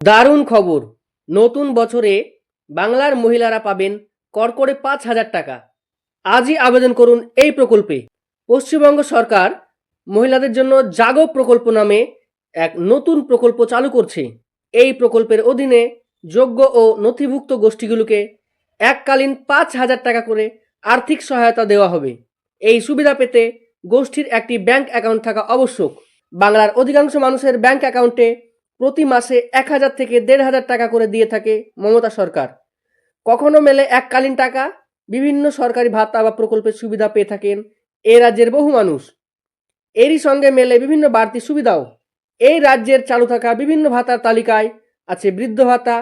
দারুণ খবর। নতুন বছরে বাংলার মহিলারা পাবেন করকরে পাঁচ হাজার টাকা। আজই আবেদন করুন এই প্রকল্পে। পশ্চিমবঙ্গ সরকার মহিলাদের জন্য জাগো প্রকল্প নামে এক নতুন প্রকল্প চালু করছে। এই প্রকল্পের অধীনে যোগ্য ও নথিভুক্ত গোষ্ঠীগুলোকে এককালীন পাঁচ হাজার টাকা করে আর্থিক সহায়তা দেওয়া হবে। এই সুবিধা পেতে গোষ্ঠীর একটি ব্যাংক অ্যাকাউন্ট থাকা আবশ্যক। বাংলার অধিকাংশ মানুষের ব্যাংক অ্যাকাউন্টে প্রতি মাসে এক হাজার থেকে দেড় হাজার টাকা করে দিয়ে থাকে মমতা সরকার। কখনো মেলে এককালীন টাকা, বিভিন্ন সরকারি ভাতা বা প্রকল্পের সুবিধা পেয়ে থাকেন এ রাজ্যের বহু মানুষ। এরই সঙ্গে মেলে বিভিন্ন বাড়তি সুবিধাও। এই রাজ্যের চালু থাকা বিভিন্ন ভাতার তালিকায় আছে বৃদ্ধ ভাতা,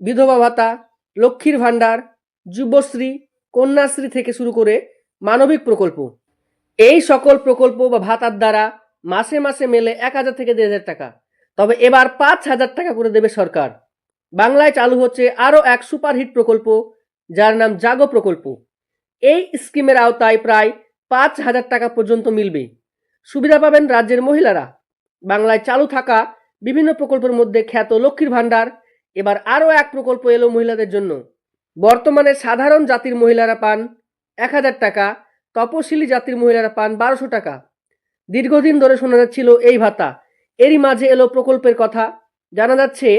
বিধবা ভাতা, লক্ষ্মীর ভাণ্ডার, যুবশ্রী, কন্যাশ্রী থেকে শুরু করে মানবিক প্রকল্প। এই সকল প্রকল্প বা ভাতার দ্বারা মাসে মাসে মেলে এক হাজার থেকে দেড় হাজার টাকা। তবে এবার পাঁচ হাজার টাকা করে দেবে সরকার। বাংলায় চালু হচ্ছে আরও এক সুপারহিট প্রকল্প, যার নাম জাগো প্রকল্প। এই স্কিমের আওতায় প্রায় পাঁচ হাজার টাকা পর্যন্ত মিলবে। সুবিধা পাবেন রাজ্যের মহিলারা। বাংলায় চালু থাকা বিভিন্ন প্রকল্পের মধ্যে খ্যাত লক্ষ্মীর ভাণ্ডার, এবার আরও এক প্রকল্প এলো মহিলাদের জন্য। বর্তমানে সাধারণ জাতির মহিলারা পান এক হাজার টাকা, তপশিলি জাতির মহিলারা পান বারোশো টাকা। দীর্ঘদিন ধরে শোনা যাচ্ছিল এই ভাতা। এরই মাঝে এলো প্রকল্পের কথা। জানা যাচ্ছে,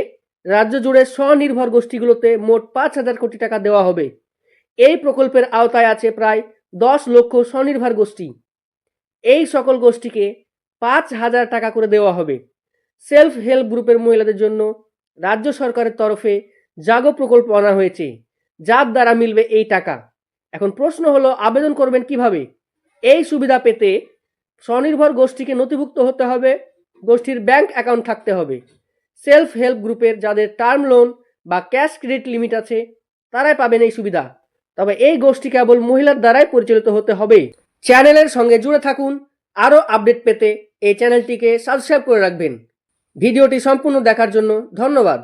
রাজ্য জুড়ে স্বনির্ভর গোষ্ঠীগুলোতে মোট পাঁচ হাজার কোটি টাকা দেওয়া হবে। এই প্রকল্পের আওতায় আছে প্রায় দশ লক্ষ স্বনির্ভর গোষ্ঠী। এই সকল গোষ্ঠীকে পাঁচ হাজার টাকা করে দেওয়া হবে। সেলফ হেল্প গ্রুপের মহিলাদের জন্য রাজ্য সরকারের তরফে জাগো প্রকল্প আনা হয়েছে, যার দ্বারা মিলবে এই টাকা। এখন প্রশ্ন হলো, আবেদন করবেন কীভাবে? এই সুবিধা পেতে স্বনির্ভর গোষ্ঠীকে নথিভুক্ত হতে হবে গোষ্ঠীর ব্যাংক অ্যাকাউন্ট থাকতে হবে। সেলফ হেল্প গ্রুপের যাদের টার্ম লোন বা ক্যাশ ক্রেডিট লিমিট আছে, তারাই পাবেন এই সুবিধা। তবে এই গোষ্ঠী কেবল মহিলার দ্বারাই পরিচালিত হতে হবে। চ্যানেলের সঙ্গে জুড়ে থাকুন, আরও আপডেট পেতে এই চ্যানেলটিকে সাবস্ক্রাইব করে রাখবেন। ভিডিওটি সম্পূর্ণ দেখার জন্য ধন্যবাদ।